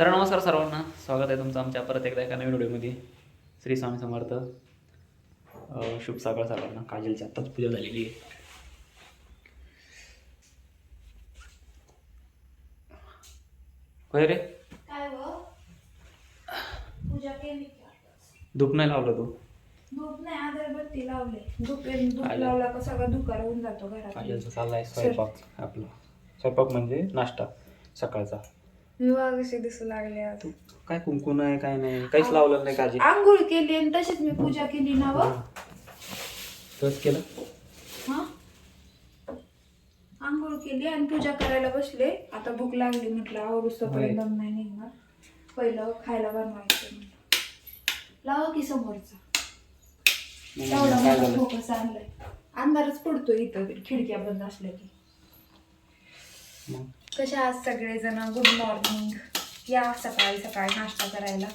तर नमस्कार सर्वांना. स्वागत आहे तुमचं आमच्या परत एकदा एका नवीन व्हिडिओमध्ये. श्री स्वामी समर्थ. शुभ सकाळ सर्वांना काजलची आत्ताच पूजा झालेली आहे. रे. धूप नाही लावलं तू? धूप नाही अगरबत्ती लावले. धूप. लावला का सगळा धुकार होऊन जातो घरात. काजलचा चाललाय स्वयंपाक आपला. स्वयंपाक म्हणजे नाश्ता सकाळचा. विवाह कसे दिसू लागले आज? तू काय कुंकू नाही काय नाही काहीच लावलं नाही काजी आंघोळ केली आणि तशीच मी पूजा केली ना व? तोच केलं. हा? आंघोळ केली आणि पूजा करायला बसले. आता भूक लागली म्हटलं आवरूस होय. दम नाही निघणार. पहिलं खायला बनवायचं म्हटलं. लावा की समोरचा. एवढा काय मोठा झालं? फोकस आणलाय. अंधारच पडतो इथं खिडक्या बंद असल्या की. मग? कशा आज सगळेजण गुड मॉर्निंग या सकाळी सकाळी नाश्ता करायला.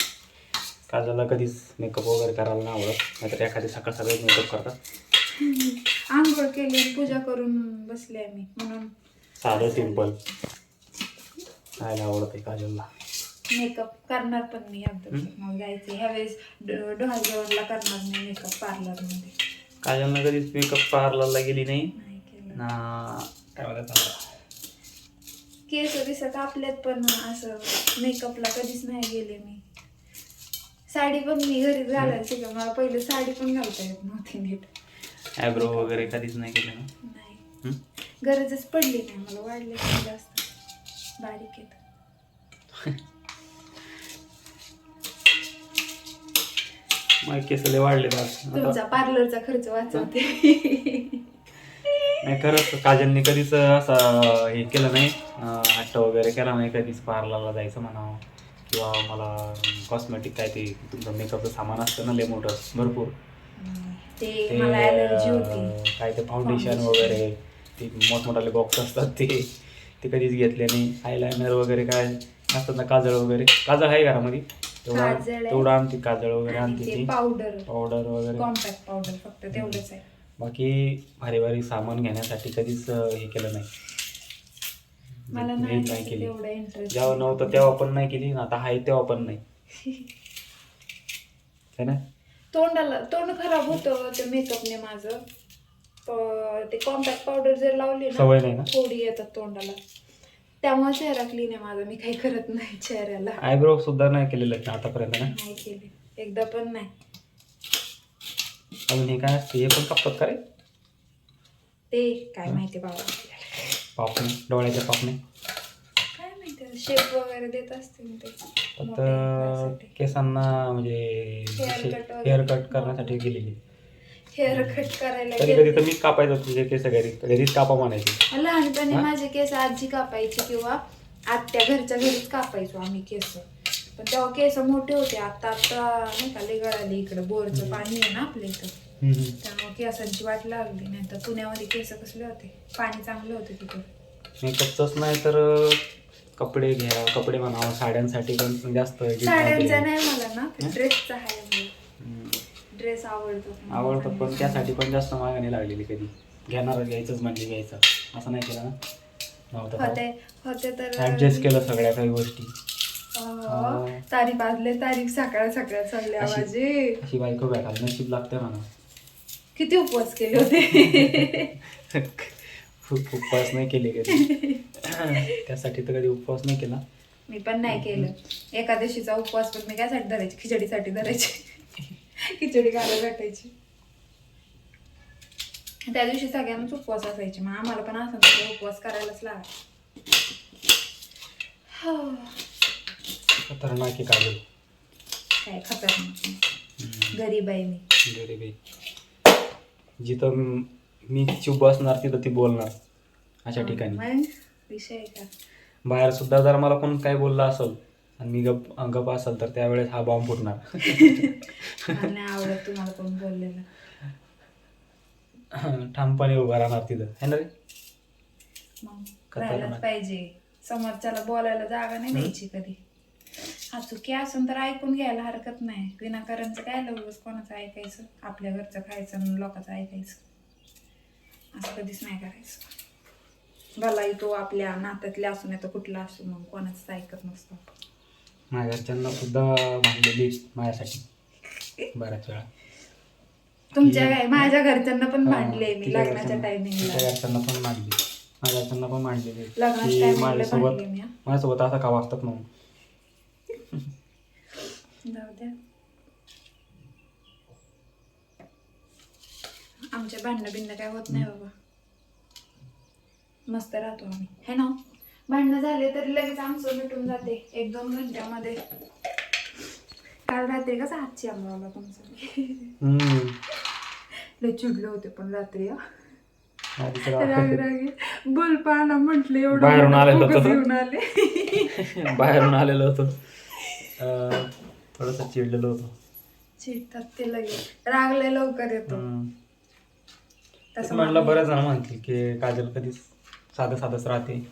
काजलला कधीच मेकअप वगैरे करायला नाही आवडत. नाहीतर एखादी सकाळ सकाळी मेकअप करतात. आंघोळ केली पूजा करून बसले आम्ही म्हणून. साधं सिंपल खायला आवडत आहे काजलला. मेकअप करणार पण मी अगदी मग जायचे ह्यावेळेस डोहाळ जेवणला करणार नाही मेकअप पार्लरमध्ये काजलनं कधीच मेकअप पार्लरला गेली नाही. ना काय म्हणतात? केस दिसत आपल्यात पण असं मेकअपला कधीच नाही गेले मी. साडी पण मी घरी घालायची का? मला पहिले साडी पण घालता येत नव्हती नीट. आयब्रो वगैरे कधीच नाही केलं ना? नाही? गरजच पडली नाही. मला वाढले जास्त. बारीक आहेत. मग केस लय वाढले तुमचा पार्लरचा खर्च वाचवते. नाही खरंच काजलने कधीच असं हे केलं नाही. हट्ट वगैरे केला नाही कधीच पार्लरला जायचं म्हणावं. किंवा मला कॉस्मेटिक काय ते तुमचं मेकअपचं सामान असतं ना लय मोठं भरपूर. ते काय ते फाउंडेशन. वगैरे ते मोठमोठाले बॉक्स असतात ते. ते कधीच घेतले नाही. आयलायनर वगैरे काय असतात ना काजळ वगैरे. काजळ आहे घरामध्ये. तेवढा. तेवढं आणते काजळ वगैरे आणि आणते पावडर पावडर वगैरे. कॉम्पॅक्ट पावडर फक्त तेवढंच आहे. बाकी भारी भारी सामान घेण्यासाठी कधीच हे केलं नाही. मला नाही नाही केली. इंटरेस्ट जेव्हा नव्हतं तेव्हा पण नाही केली आणि आता आहे तेव्हा पण नाही. है ना? तोंडाला तोंड खराब होतं त्या मेकअपने माझं. प- ते कॉम्पॅक्ट पावडर जर लावली ना सवय नाही ना? थोडी येतात तोंडाला. त्यामुळे चेहरा क्लीन आहे माझा मी काही करत नाही चेहऱ्याला. आयब्रो सुद्धा नाही केलेलं आहे आतापर्यंत ना? नाही केली. एकदा पण नाही. अजून हे काय असते? हे पण कापतात का रे ते काय माहिती बाबा. पापणे डोळ्याच्या पापणे काय माहिती शेप वगैरे देत असतील ते. केसांना म्हणजे. हेअर कट करण्यासाठी गेलेली हेअर कट करायला कधी कधी गेले. तर मीच कापायचं तुझे केस घरी घरीच कापा म्हणायची लहानपणी हा? माझे केस आजी कापायची किंवा आत्या घरच्या घरीच कापायचो आम्ही केस पण तेव्हा केस मोठे होते आता आता नाही का लय गळाले इकडं बोरचं पाणी आहे ना आपल्या इथं त्यामुळे केसांची वाट लागली नाही तर पुण्यामध्ये केस कसले होते? पाणी चांगलं होतं तिथं. मेकअपचंच नाही तर कपडे घ्या कपडे म्हणावं साड्यांसाठी पण जास्त हे साड्यांचा. नाही मला ना? ड्रेसचा आहे हम्म. ड्रेस आवडतो. आवडतं पण त्यासाठी पण जास्त मागणी लागलेली कधी. घेणार घ्यायचंच म्हणजे घ्यायचं. असं नाही केलं ना? होते नव्हतं होते तर ऍडजस्ट केलं सगळ्या काही गोष्टी. तारीफ आजले तारीफ सकाळ सकाळ चालले अशी- माझे. अशी बायको भेटायला नशीब लागते म्हणा. किती उपवास केले होते? उपवास नाही केले कधी. त्यासाठी तर कधी उपवास नाही केला. मी पण नाही केलं. एकादशीचा उपवास पण मी कायसाठी धरायची? खिचडीसाठी धरायची. खिचडी घालत भेटायची. त्या दिवशी सगळ्यांनाच उपवास असायचे. मग आम्हाला पण असं उपवास करायलाच लाग. खतरनाक काय खतरनाक गरीब आहे मी. गरीब आहे. जिथं म- चुप बसणार तिथं ती बोलणार. अशा ठिकाणी. मग विषय आहे का? बाहेर सुद्धा जर मला कोण काय बोललं असेल आणि मी गप गप असेल तर त्यावेळेस हा बॉम्ब फुटणार. मला नाही आवडत तुम्हाला कोण बोललेलं. ठामपणे उभा राहणार तिथं. है ना रे? मग खतरनाक. राहायलाच पाहिजे. समोरच्याला बोलायला जागा नाही द्यायची कधी. हा चुकी असून तर ऐकून घ्यायला हरकत नाही. विनाकारणचं काय लवकर कोणाचं ऐकायचं? आपल्या घरचं खायचं आणि लोकांचं ऐकायचं. असं कधीच नाही करायचं. भला तो आपल्या नात्यातले असू नाही तर कुठला असू मग कोणाचंच ऐकत नसतो. माझ्या घरच्यांना सुद्धा भांडलेली माझ्यासाठी बऱ्याच वेळा. तुमच्या काय माझ्या घरच्यांना पण भांडले मी लग्नाच्या टायमिंगला घरच्यांना पण मांडली. माझ्या घरच्यांना पण मांडलेली. माझ्यासोबत. माझ्यासोबत असं का वागतात म्हणून जाऊ द्या. आमच्या भांडणं बिंड काय होत नाही बाबा. मस्त राहतो आम्ही. है ना? भांडणं झाले तरी लगेच आमचं मिटून जाते. एक दोन घंट्यामध्ये. काल रात्री कसं हातची आम्हाला तुमचं. लय चिडले होते पण रात्री राग रागी बोल पाना म्हटले एवढं बाहेरून आलेलं होतं. बाहेरून आलेलो होतो. थोडंसं चिडलेलो होतो. चिडतात ते लगेच. रागले लवकर येतो. हम्म. तसं तसं म्हटलं बरेच जण म्हणतील की काजल कधीच साधं साधंच राहते.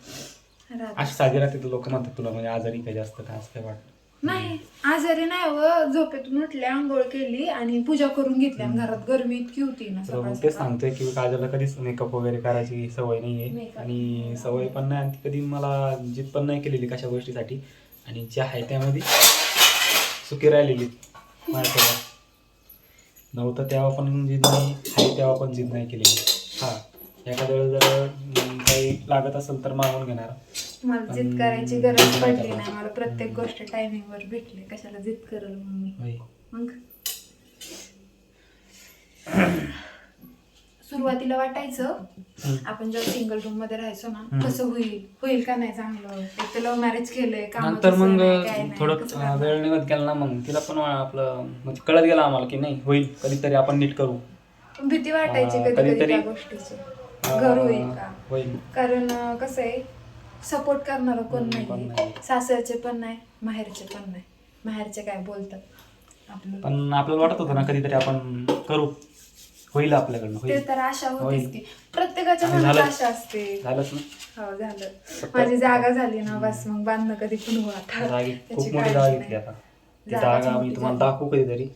राग- अशी साधी राहते तर लोक म्हणतात तुला म्हणजे आजारी काही जास्त काय असं काय वाटत नाही. आजारी नाही व झोपेतून उठले आंघोळ केली आणि पूजा करून घेतली आणि घरात गरमी इतकी होती ना तर सकाळ मग तेच सकाळ. सांगतोय की काजलला कधीच मेकअप वगैरे करायची सवय नाहीये. Makeup. आणि सवय पण नाही आणि ती कधी मला जित पण नाही केलेली कशा गोष्टीसाठी. आणि जे आहे त्यामध्ये सुखी राहिलेली माझ्यासोबत. नव्हतं तेव्हा पण जिद नाही आहे तेव्हा पण जिद नाही केलेली. हा एखाद्या वेळेस जर काही लागत असेल तर मागून घेणार. मला जिद करायची गरज पडली. नाही मला प्रत्येक गोष्ट टायमिंग वर भेटली. कशाला जिद करल मग. मग? सुरुवातीला वाटायचं. आपण जेव्हा सिंगल रूममध्ये राहायचो ना. कसं होईल होईल का नाही चांगलं? एक तर लव्ह मॅरेज केलंय कामाचं नंतर मग थोडं? वेळ निघत गेला ना मग तिला पण आपलं म्हणजे कळत गेलं आम्हाला की नाही होईल कधीतरी आपण नीट करू. भीती वाटायची अं, कधी कधी कधीतरी- गोष्टीची. घर होईल का? होईल. कारण कसं आहे सपोर्ट करणार कोण नाही. सासरचे पण नाही माहेरचे पण नाही. माहेरचे काय बोलतात? पण आपल्याला वाटत होतं ना कधीतरी आपण करू. होईल आपल्याकडनं ते होईल. तर आशा होतीच होईल. की. प्रत्येकाच्या आणि मनात झालं. आशा असते. झालंच ना. हो झालं. माझी जागा झाली ना बस मग बांधणं कधी पण हो आता. जागी त्याची खूप मोठी काळजी जागा नाही. घेतली आता. ती जागाच जागा मी तुम्हाला झाली. दाखवू कधीतरी.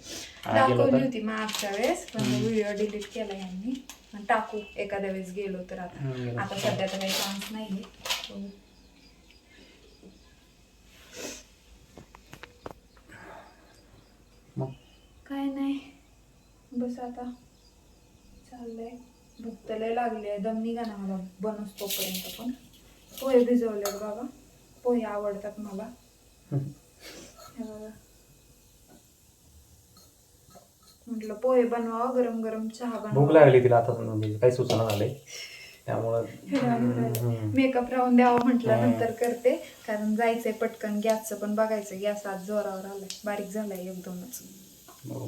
आ, गेलो दाखवली तर होती मागच्या वेळेस पण व्हिडिओ डिलीट केला यांनी. आणि टाकू एखाद्या वेळेस गेलो तर हम्म, आता गेलो. आता सध्या तर काही चान्स नाहीये. बघू. मग? काय नाही. बस आता. चाललंय. भूक तर लय लागली दम निघा ना मला बनस तोपर्यंत पण. पोहे भिजवले बाबा. पोहे आवडतात मला. हे. म्हटलं पोहे बनवावं गरम गरम चहा भूक बनवा लागली तिला आता म्हणजे काही सूचना झालंय. त्यामुळं. मेकअप राहून द्यावं म्हटलं हा. नंतर करते. कारण जायचंय पटकन गॅसचं पण बघायचं. गॅस आज जोरावर आलाय. बारीक झालाय एकदमच बघू.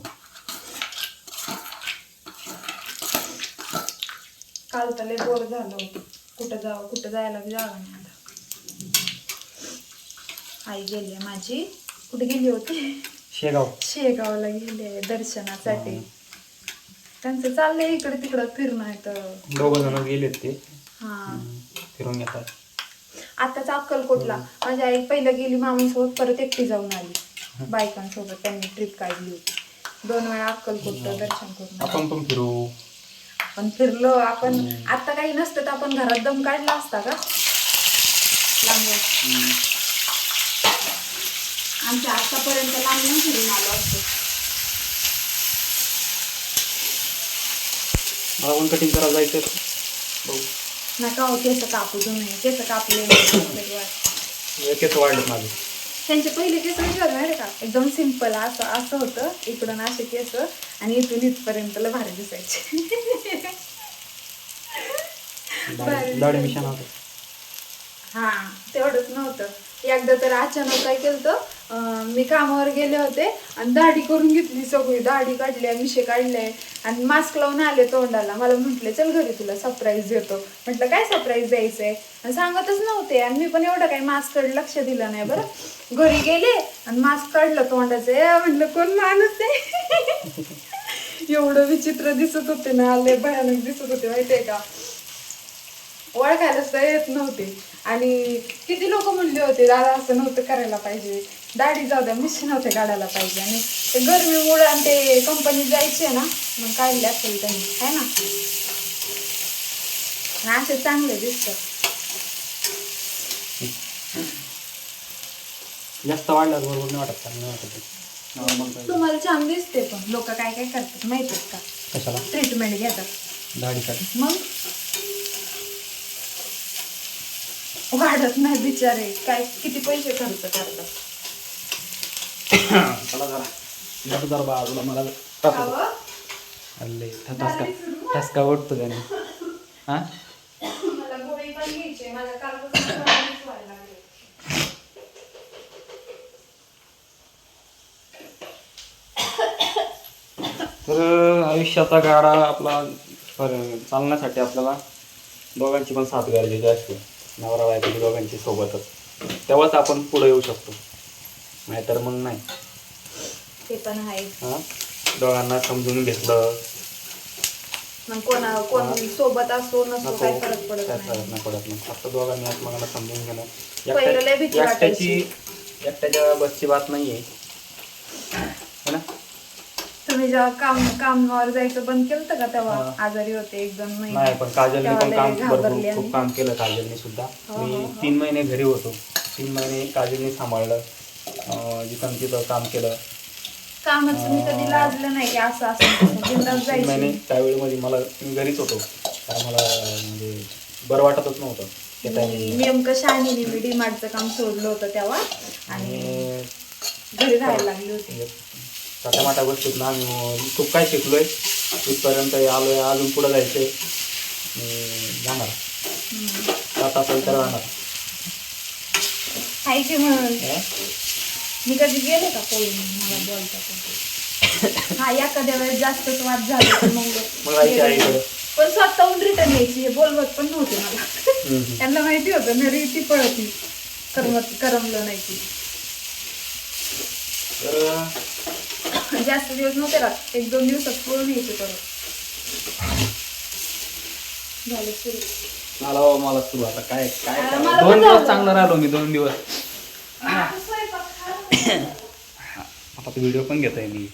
काल तर लय बोर झालं कुठं जावं कुठं जायला बी जागा नाही आता. आई गेली आहे माझी. कुठे गेली होती? शेगाव. शेगावला गेली आहे दर्शनासाठी. त्यांचं चाललंय इकडे तिकडं फिरणं तर. दोघं जण गेलेत ते. हा. फिरून घेतात. आताच अक्कलकोटला. माझी आई पहिलं गेली मामांसोबत परत एकटी जाऊन आली. बायकांसोबत त्यांनी ट्रिप काढली होती. दोन वेळा अक्कलकोटचं दर्शन करून. आपण पण फिरू. आपण फिरलो आपण. आता काही नसतं तर आपण घरात दम काढला असता का? लांब आमच्या आतापर्यंत लांब नाही फिरून आलो असतो. मला कटिंग करायला जायचं बघू. नका हो केस कापू तुम्ही. केस कापले. केस वाढलेत माझे. त्यांचे पहिले केस विचार माहिती का? एकदम सिंपल असं असं होतं. इकडून असे केस आणि इथून इथपर्यंत लय भारी दिसायचे. हा तेवढंच नव्हतं. एकदा तर अचानक काय केलं मी कामावर गेले होते आणि दाढी करून घेतली सगळी. दाढी काढली मिशे काढले. आणि मास्क लावून आले तोंडाला. मला म्हटले चल घरी तुला सरप्राईज देतो. म्हटलं काय सरप्राईज द्यायचंय? आणि सांगतच नव्हते. आणि मी पण एवढं काही मास्ककडे लक्ष दिलं नाही बरं. घरी गेले आणि मास्क काढलं तोंडाचं. म्हटलं कोण माणूस आहे? एवढं विचित्र दिसत होते ना लय भयानक दिसत होते माहितीये का? ओळखायला सुद्धा येत नव्हते. आणि किती लोक म्हणले होते दादा असं नव्हतं करायला पाहिजे. दाढी जाऊ द्या मिशी नव्हते काढायला पाहिजे. आणि ते गरमीमुळे आणि ते कंपनी जायचे ना मग काढले असेल त्यांनी है ना? असे चांगले दिसतात. जास्त वाढल्यास बरोबर नाही वाटत चांगलं वाटत. तुम्हाला छान दिसते पण. लोक काय काय करतात माहितीत का? कशाला? ट्रीटमेंट घेतात. दाढीसाठी मग? वाढत नाही बिचारे. काय किती पैसे खर्च करतात? चला जरा. जरा जरा बाजूला मला ठसका ठसका ओढतो त्याने. हा? मला गोळी पण घ्यायची व्हायला लागल्या. तर आयुष्याचा गाडा आपला चालण्यासाठी आपल्याला दोघांची पण साथ गरजेची असते. नवरा बायकोची दोघांची सोबतच. तेव्हाच आपण पुढे येऊ शकतो. नाहीतर मग नाही. ते पण आहे. हां? दोघांना समजून घेतलं. मग कोणा कोण सोबत असो नसो काय फरक पडत काय नाही. फरक नाही पडत नाही फक्त दोघांनी एकमेकांना समजून घेणं. पहिलं लय भीती एकट्या- एकट्याची. एकट्याच्या बसची बात नाहीये. तुम्ही जेव्हा काम कामावर जायचं बंद केलं का तेव्हा. आजारी होते एक दोन नाही महिने पण काजलने पण काम घाबरली भरपूर आणि- खूप काम केलं काजलने सुद्धा. हो, मी हो, हो. तीन महिने घरी होतो. तीन महिने काजलने सांभाळलं. अं, जिथं तिथं काम केलं. कामाचं मी कधी लाजलं नाही की असं असं बिंदास तीन महिने जायची त्यावेळेमध्ये मला मी घरीच होतो. कारण मला म्हणजे बरं वाटतच नव्हतं. त्या मी टायमिंगला नेमकं शहाणीने मी डीमार्टचं काम सोडलं होतं तेव्हा. आणि आणि घरी राहायला लागली होती. म्हणजे छोट्या मोठ्या गोष्टीत ना आम्ही खूप काय शिकलोय. इथपर्यंत आलोय अजून पुढे जायचंय. आणि जाणार. आता असेल तर राहणार. आहे म्हणून हं? मी कधी गेले का पळून मला बोलता हा एखाद्या वेळेस जास्तच वाद झाले तर मग मग आईच्या आईकडे. पण स्वतःहून रिटर्न यायची हे बोलवत पण नव्हते मला. त्यांना माहिती होतं नरी ती पळती. करमत करमलं नाही तर जास्त दिवस नव्हते राहत एक दोन दिवसात पळून यायचे परत झालं सुरू. मला बाबा मला सुरू. आता काय काय मला? पण दोन दिवस. चांगला राहिलो मी दोन दिवस. आता व्हिडिओ पण मी.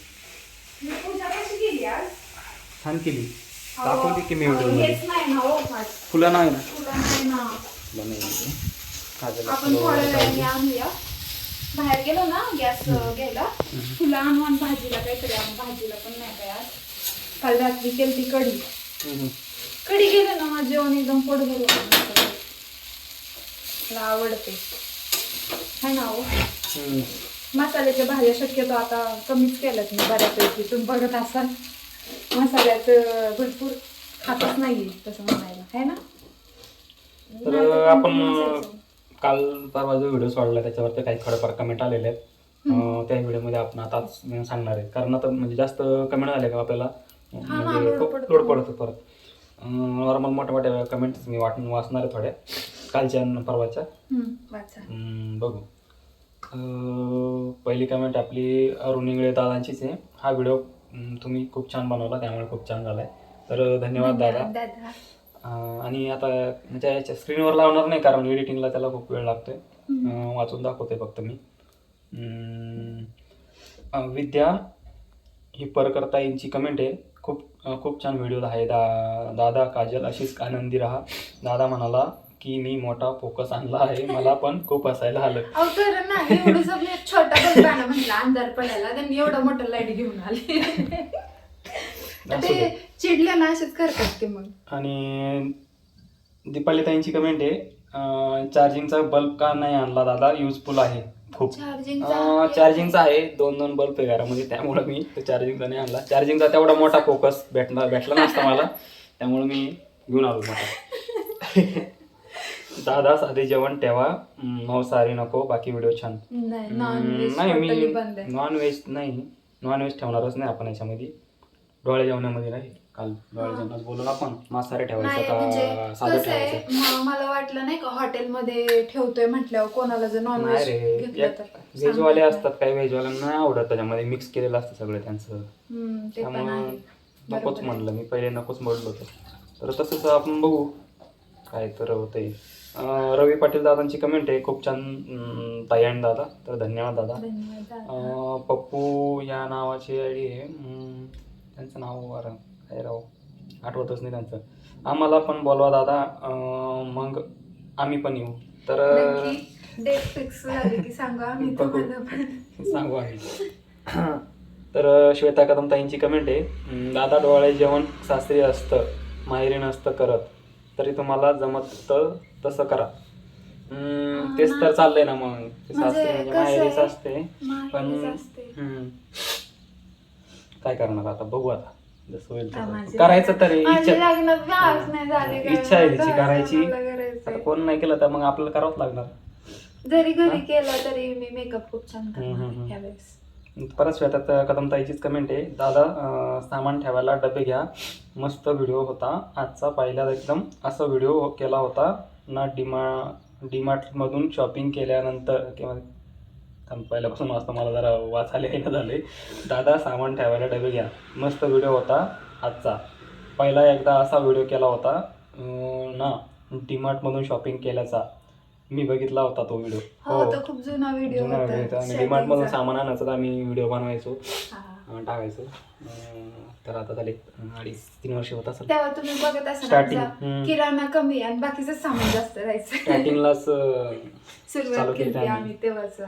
मी पूजा कशी केली आज? छान केली. दाखवली की मी व्हिडिओ अहो, मध्ये हेच नाही ना हो फाट. फुलं नाही ना? तुला नाही ना. फुलं नाही. काजल आपण फुलं थोड्या वगैरे वेळाने लावली. आणूया. बाहेर गेलो ना गॅस घ्यायला. फुलं आणू आणि भाजीला काहीतरी आणू. भाजीला पण नाही काय आज. काल रात्री केली ती कढी. कढी गेलं ना माझं जेवण एकदम पोट भरून. मला आवडते. है ना हो. मसाल्याच्या भाज्या शक्यतो आता कमीच केल्यात मी बऱ्यापैकी. तुम्ही बघत असाल. मसाल्याचं भरपूर खातच नाहीये तसं म्हणायला. है ना? तर आपण. काल परवा जो व्हिडिओ सोडला त्याच्यावरती काही थोडेफार कमेंट आलेले आहेत. अं, त्या व्हिडिओमध्ये आपण आताच सांगणार आहे. कारण आता म्हणजे जास्त कमेंट झाले का आपल्याला? म्हणजे लोड खूप पडतो. लोड पडतो परत. नॉर्मल मोठ्या मोठ्या कमेंट्स मी वाटून वाचणार आहे थोड्या. कालच्या आणि परवाच्या. हम्म, वाचा. हम्म, बघू. अं, पहिली कमेंट आपली अरुण इंगळे दादांचीच आहे. हा व्हिडिओ तुम्ही खूप छान बनवला त्यामुळे खूप छान झालाय. तर धन्यवाद दादा. दादा. आणि आता म्हणजे याच्या स्क्रीनवर लावणार नाही कारण एडिटिंगला त्याला खूप वेळ लागतोय. अं, वाचून दाखवते फक्त मी. अं, अं, विद्या ही परकरताईंची कमेंट आहे. खूप अं, खूप छान व्हिडिओ आहे. दा दादा काजल अशीच आनंदी राहा. दादा म्हणाला की मी मोठा फोकस आणला आहे. मला पण खूप हसायला आलं. अहो तर ना एवढं सगळं एक छोटा बल्ब आणा म्हटलं अंधार पडायला त्यांनी एवढा मोठा लाइट घेऊन आले. असू ते दे. चिडले ना असेच करतात ते मग. आणि दीपाली ताईंची कमेंट आहे चार्जिंगचा बल्ब का नाही आणला दादा? युजफुल आहे खूप. चार्जिंग चार्जिंगचा आहे. दोन दोन बल्ब आहे घरामध्ये त्यामुळे मी चार्जिंगचा नाही आणला. चार्जिंगचा तेवढा मोठा फोकस भेटला भेटला नसता मला. त्यामुळे मी घेऊन आलो मोठा. दादा साधे जेवण ठेवा. मांसाहारी नको. बाकी व्हिडिओ छान. नाही नॉनव्हेज नाही मी बंद आहे. नॉन व्हेज नाही. नॉन व्हेज ठेवणारच नाही आपण याच्यामध्ये. डोळे जेवणामध्ये नाही. काल बोलून आपण नाही ठेवायचं म्हणजे का साधं कसं आहे ठेवायचं? म- मला वाटलं नाही का हॉटेलमध्ये ठेवतोय म्हटल्यावर कोणाला जर नाही नॉनव्हेज रे घेतलं तर व्हेजवाले सांगतात असतात काही व्हेजवाल्यांना नाही आवडत त्याच्यामध्ये मिक्स केलेलं असतं सगळं त्यांचं. नाही. हम्म, ते पण त्यामुळं आहे. नकोच आहे. म्हणलं मी पहिले नकोच म्हणलं होतं. तर तसंच आपण बघू काय तर होतंय. अं, रवी पाटील दादांची कमेंट आहे खूप छान अं, ताई आणि दादा तर धन्यवाद दादा. धन्यवाद दादा. अं, पप्पू या नावाची आय डी आहे अं, त्यांचं नाव अरे काय राव. आठवतच नाही त्यांचं. आम्हाला पण बोलवा दादा. अं, मग आम्ही पण येऊ. तर नक्की. डेट फिक्स झाली की सांगा. आम्ही तुम्हाला पण. सांगू आम्ही. तर श्वेता कदम ताईंची कमेंट आहे. दादा डोळे जेवण शास्त्रीय असतं माहेरी नसतं करत. तरी तुम्हाला जमत तसं करा. तेच तर चाललंय ना मग. ते म्हणजे शास्त्री म्हणजे कसं आहे? माहेरीच असते पण माहेरीच असते. हम्म. काय करणार आता? बघू आता. जसं होईल तसं. माझे- करायचं तरी माझे इच्छा लग्नात व्यास नाही झाले काय. इच्छा आहे तिची करायची मला. आता कोण नाही केलं तर मग आपल्याला करावंच लागणार जरी घरी केलं तरी मी मेकअप खूप छान हम्म, हम्म, हम्म. यावेळेस परत श्वेतात कदम ताईचीच कमेंट आहे दादा अं, सामान ठेवायला डबे घ्या मस्त व्हिडिओ होता आजचा पहिला एकदम असा व्हिडिओ केला होता ना डिमा डीमार्टमधून शॉपिंग केल्यानंतर किंवा थांब, पहिल्यापासून वाचता मला जरा वाचायला येणं झाले दादा सामान ठेवायला डबे घ्या. मस्त व्हिडिओ होता आजचा. पहिला एकदा असा व्हिडिओ केला होता ना डीमार्टमधून शॉपिंग केल्याचा. मी बघितला होता तो व्हिडिओ हो तो खूप जुना व्हिडिओ जुना व्हिडिओ होता. आणि डिमार्ट मधून सामान आणायचं तर आम्ही व्हिडिओ बनवायचो. टाकायचो. तर आता झाले अडीच तीन वर्ष होत असेल. तेव्हा तुम्ही बघत असाल. किराणा कमी आणि बाकीचं सामान जास्त राहायचं. स्टार्टिंगलाच सुरुवात चालू केली आम्ही. तेव्हाच. हो.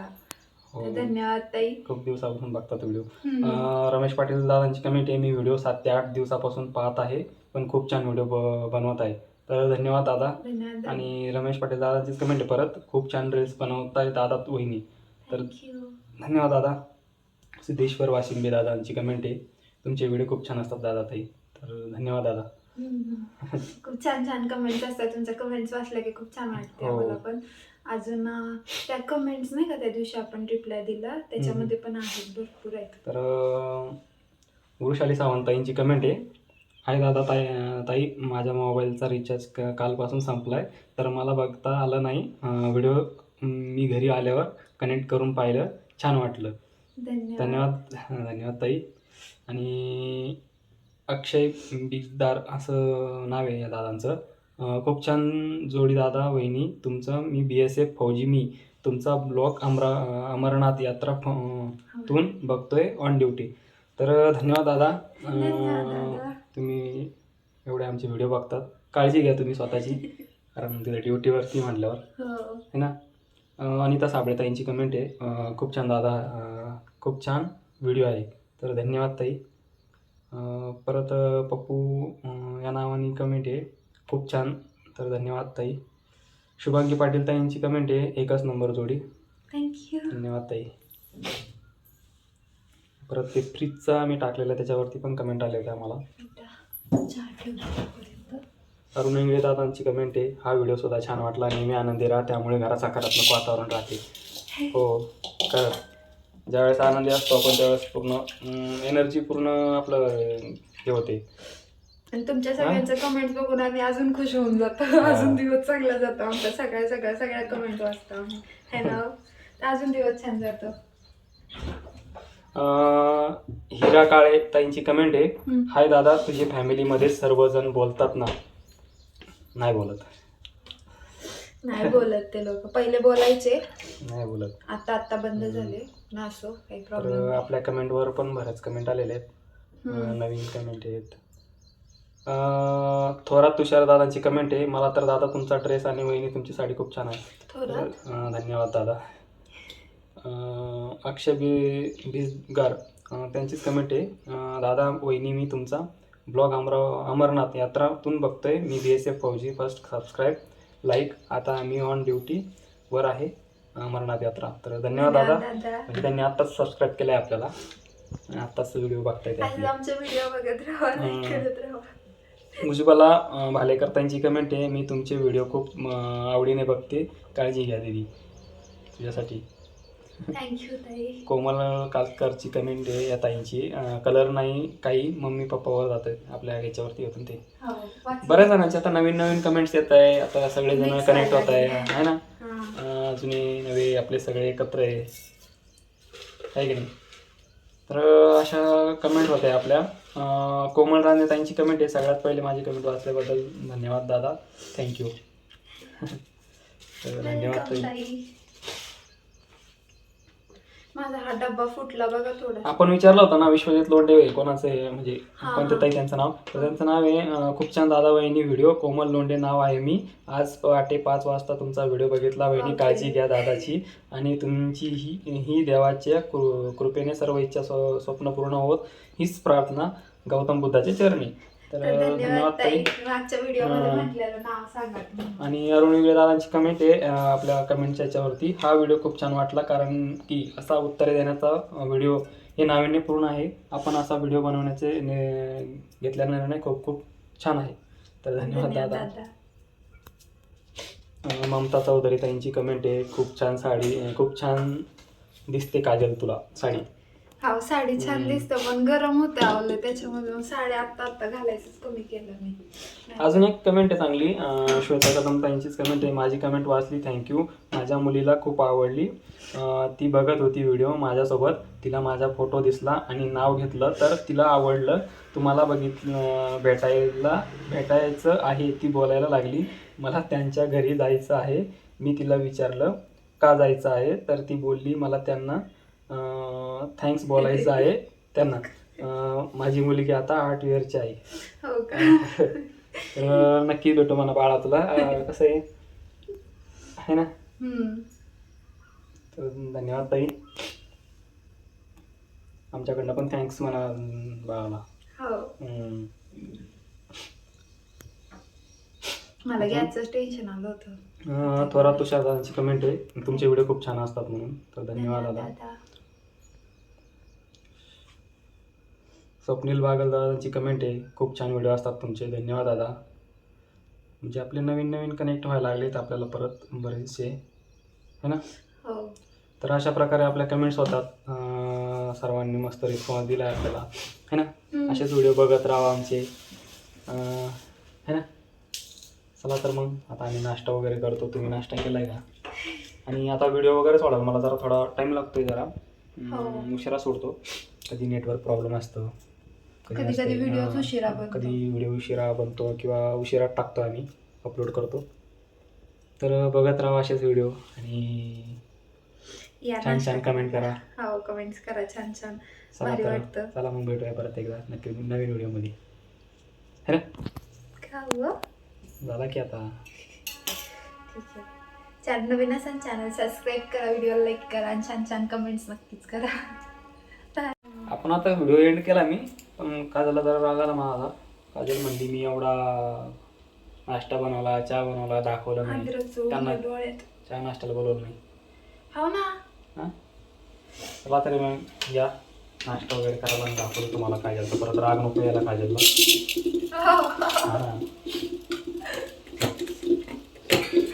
तर धन्यवाद ताई. खूप दिवसापासून बघतात व्हिडिओ. रमेश पाटील दादांची कमेंट आहे मी व्हिडिओ सात ते आठ दिवसापासून पाहत आहे पण खूप छान व्हिडिओ बनवत आहे. तर धन्यवाद दादा. आणि रमेश पाटील दादांचीच कमेंट आहे परत. खूप छान रील्स बनवताय दादा वहिनी. तर धन्यवाद दादा. सिद्धेश्वर वाशिंबे दादांची कमेंट आहे. तुमचे व्हिडिओ खूप छान असतात दादा ताई. तर धन्यवाद दादा. खूप छान छान कमेंट्स असतात. तुमच्या कमेंट्स वाचल्या की खूप छान वाटते हो. आम्हाला पण. अजून त्या कमेंट्स नाही का त्या दिवशी आपण रिप्लाय दिला? त्याच्यामध्ये पण आहेत भरपूर आहेत. तर वृषाली सावंताईंची कमेंट आहे. हाय दादा ताई ताई माझ्या मोबाईलचा रिचार्ज क कालपासून संपला आहे तर मला बघता आलं नाही. व्हिडिओ मी घरी आल्यावर कनेक्ट करून पाहिलं. छान वाटलं. धन्यवाद. धन्यवाद ताई. आणि अक्षय बिगदार असं नाव आहे या दादांचं. खूप छान जोडी दादा वहिनी. तुमचं मी बी एस एफ फौजी मी तुमचा ब्लॉग अमरा अमरनाथ यात्रा तून बघतोय ऑन ड्युटी तर धन्यवाद दादा. तुम्ही एवढे आमचे व्हिडिओ बघतात. काळजी घ्या तुम्ही स्वतःची कारण तिथे ड्युटीवरती म्हटल्यावर. हो. है ना? अनिता साबळेताईंची कमेंट आहे. खूप छान दादा खूप छान व्हिडिओ आहे. तर धन्यवाद ताई. परत पप्पू या नावाने कमेंट आहे. खूप छान. तर धन्यवाद ताई. शुभांगी पाटील ताईंची कमेंट आहे एकच नंबर जोडी. थँक्यू धन्यवाद ताई. परत ते फ्रीजचा मी टाकलेलं आहे त्याच्यावरती पण कमेंट आले होते आम्हाला. अरुण इंगळे दादांची कमेंट आहे हा व्हिडिओ सुद्धा छान वाटला नेहमी आनंदी राहा त्यामुळे घरात सकारात्मक वातावरण राहते. हो खरंच ज्यावेळेस आनंदी असतो आपण त्यावेळेस पूर्ण एनर्जी पूर्ण आपलं हे होते. आणि तुमच्या सगळ्यांचं कमेंट्स बघून आम्ही अजून खुश होऊन जातो. अजून दिवस चांगला जातो आमचा. सगळ्या सगळ्या सगळ्या कमेंट वाचतो आम्ही. है ना? अजून दिवस छान जातो. अं, हिरा काळे ताईंची कमेंट आहे. हम्म. हाय दादा तुझी फॅमिलीमध्ये सर्वजण बोलतात ना? नाही बोलत. नाही बोलत ते लोक. पहिले बोलायचे. नाही बोलत. आता आता बंद झाले. ना असो काही तर प्रॉब्लेम आपल्या कमेंटवर पण बऱ्याच कमेंट आलेले आहेत. अं, नवीन कमेंट आहेत. थोरात तुषार दादांची कमेंट आहे. मला तर दादा तुमचा ड्रेस आणि वहिनी तुमची साडी खूप छान आहे धन्यवाद दादा. अक्षय बी बिजगार अं, त्यांचीच कमेंट आहे. दादा वहिनी मी तुमचा ब्लॉग अमराव अमरनाथ यात्रातून बघतोय. मी बी एस एफ फौजी फर्स्ट सबस्क्राईब लाईक आता आम्ही ऑन ड्युटी वर आहे अमरनाथ यात्रा. तर धन्यवाद दादा. म्हणजे त्यांनी आत्ताच सबस्क्राईब केलं आहे आपल्याला आत्ताच व्हिडिओ बघताय ते आज आपले आमचे व्हिडिओ बघत राहा. मुजिबाला अं, भालेकर त्यांची कमेंट आहे. मी तुमचे व्हिडिओ खूप आवडीने बघते. काळजी घ्या दीदी. तुझ्यासाठी. थँक्यू ताई. कोमल कालकरची कमेंट आहे या ताईंची. कलर नाही काही. मम्मी पप्पावर जात आहेत आपल्या याच्यावरती होतं ते. हो. बऱ्याच जणांचे आता नवीन नवीन कमेंट्स येत आहे. आता सगळेजण कनेक्ट होत आहे. है ना? हा. अं, जुने नवे आपले सगळे एकत्र आहे. की नाही? तर अशा कमेंट होत्या आपल्या. कोमल राणे ताईंची कमेंट आहे. सगळ्यात पहिले माझी कमेंट वाचल्याबद्दल धन्यवाद दादा. थँक्यू तर धन्यवाद ताई. माझा हा डब्बा फुटला बघा थोडा. आपण विचारलं होतं ना विश्वजित लोंढे कोणाचं आहे म्हणजे हा, कोणतं हा. ताई त्यांचं नाव? तर त्यांचं नाव आहे अं, खूप छान दादा वहिनी व्हिडिओ कोमल लोंढे नाव आहे मी. आज पहाटे पाच वाजता तुमचा व्हिडिओ बघितला वहिनी. काळजी घ्या दादाची. आणि तुमची ही ही देवाच्या कृ- कृपेने सर्व इच्छा स्व- स्वप्न पूर्ण होत हीच प्रार्थना गौतम बुद्धाच्या चरणी. तर धन्यवाद ताई. ताई. मागच्या व्हिडिओमध्ये. म्हटलेलं नाव सांगा तुम्ही. आणि अरुण विगळे दादांची कमेंट आहे अं, आपल्या कमेंटच्या याच्यावरती हा व्हिडिओ खूप छान वाटला कारण की असा उत्तर देण्याचा व्हिडिओ हे नाविन्यपूर्ण आहे. आपण असा व्हिडिओ बनवण्याचे ने- घेतलेला निर्णय खूप खूप छान आहे. तर धन्यवाद धन्यवाद दादा. दादा. अं, ममता चौधरी ताईंची कमेंट आहे खूप छान साडी अं, खूप छान दिसते काजल तुला साडी. हा साडी छान. दिसतं पण गरम होतं आवलं त्याच्यामध्ये मग साडी आत्ता आत्ता घालायचंच कमी केलं मी. अजून एक कमेंट आहे चांगली. अं, श्वेता कदम ताईंचीच कमेंट आहे. माझी कमेंट वाचली थँक्यू माझ्या मुलीला खूप आवडली. अं, ती बघत होती व्हिडिओ माझ्यासोबत. तिला माझा फोटो दिसला आणि नाव घेतलं तर तिला आवडलं. तुम्हाला बघितलं भेटायला भेटायचं आहे ती बोलायला लागली. मला त्यांच्या घरी जायचं आहे. मी तिला विचारलं का जायचं आहे? तर ती बोलली मला त्यांना थँक्स बोलायचं आहे त्यांना. माझी मुलगी आता आठ इयरची आहे. हो तर नक्की भेटू म्हणा बाळा तुला. कसं आहे? आहे ना? तर धन्यवाद ताई. आमच्याकडनं पण थँक्स म्हणा बाळाला. हो. मला गॅसचं टेन्शन आलं होतं. तुषार दादांची कमेंट आहे. तुमचे व्हिडिओ खूप छान असतात म्हणून. तर धन्यवाद दादा. स्वप्नील बागल दादांची कमेंट आहे. खूप छान व्हिडिओ असतात तुमचे. धन्यवाद दादा. म्हणजे आपले नवीन नवीन कनेक्ट व्हायला लागलेत आपल्याला परत बरेचसे. है ना? हो. तर अशा प्रकारे आपल्या कमेंट्स होतात. अं, सर्वांनी मस्त रिस्पॉन्स दिला आहे आपल्याला. है ना. असेच व्हिडिओ बघत राहा आमचे. अं, है ना? चला तर मग आता आम्ही नाश्ता वगैरे करतो. तुम्ही नाश्ता केलाय का? आणि आता व्हिडिओ वगैरे सोडा. मला जरा थोडा टाईम लागतोय जरा. हो. अं, उशिरा सोडतो. कधी नेटवर्क प्रॉब्लेम असतो. कधी. कधी व्हिडिओच हां, उशिरा बनतो. कधी व्हिडिओ उशिरा बनतो किंवा उशिरा टाकतो आम्ही अपलोड करतो. तर बघत राहा असेच व्हिडिओ आणि या छान छान कमेंट करा. हो कमेंट्स करा छान छान. चला भारी तर वाटतं. चला मग भेटूया परत एकदा नक्की नवीन व्हिडिओमध्ये. है ना? खाऊ झाला की आता. ठीक आहे. चॅनल नवीन असेल चॅनल सबस्क्राईब करा व्हिडिओ लाईक करा आणि छान छान कमेंट्स नक्कीच करा. आपण आता व्हिडिओ एंड केला मी. पण काय झालं जरा राग आला माझा काजल म्हणली मी एवढा नाश्ता बनवला चहा बनवला दाखवलं नाही. त्यांना डोळ्यात. चहा नाश्त्याला बोलवलं नाही. हो ना. हां? चला तरी मग या. नाश्ता वगैरे करायला आणि दाखवलं तुम्हाला काय झालं परत राग नको यायला काजलला हां.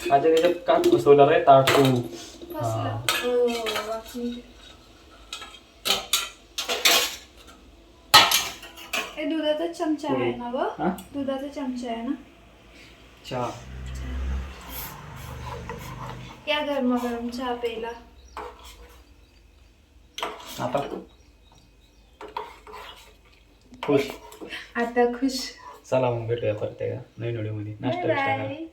काजल याच्यात का फसवलं रे ताट तू बसला. हां हो, हे दुधाचा चमचा आहे ना ग? हां? दुधाचा चमचा आहे ना? चहा. या गरमागरम चहा प्यायला. आता? खुश. आता खुश. चला मग भेटूया परत नवीन व्हिडिओमध्ये. नाश्ता बिष्टा करा. बाय